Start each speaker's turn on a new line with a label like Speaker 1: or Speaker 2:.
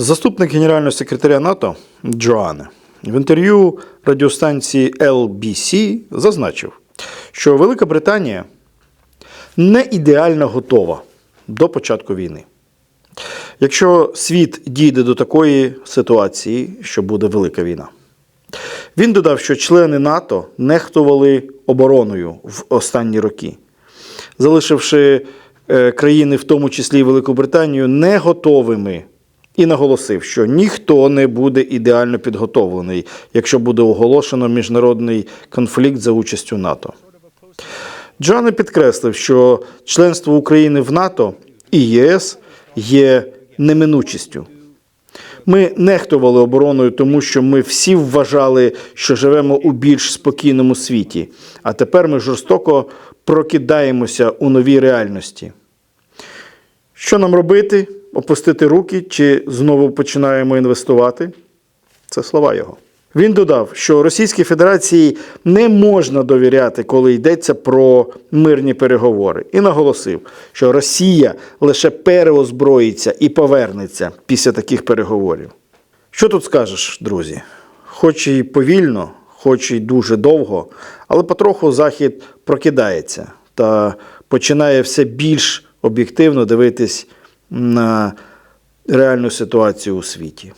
Speaker 1: Заступник генерального секретаря НАТО Джоанне в інтерв'ю радіостанції LBC зазначив, що Велика Британія не ідеально готова до початку війни. Якщо світ дійде до такої ситуації, що буде велика війна. Він додав, що члени НАТО нехтували обороною в останні роки, залишивши е, країни, в тому числі і Велику Британію, не готовими. І наголосив, що ніхто не буде ідеально підготовлений, якщо буде оголошено міжнародний конфлікт за участю НАТО. Джоанне підкреслив, що членство України в НАТО і ЄС є неминучістю. Ми нехтували обороною, тому що ми всі вважали, що живемо у більш спокійному світі, а тепер ми жорстоко прокидаємося у новій реальності. Що нам робити? Опустити руки чи знову починаємо інвестувати? Це слова його. Він додав, що Російській Федерації не можна довіряти, коли йдеться про мирні переговори, і наголосив, що Росія лише переозброїться і повернеться після таких переговорів. Що тут скажеш, друзі? Хоч і повільно, хоч і дуже довго, але потроху Захід прокидається та починає все більш об'єктивно дивитись на реальну ситуацію у світі.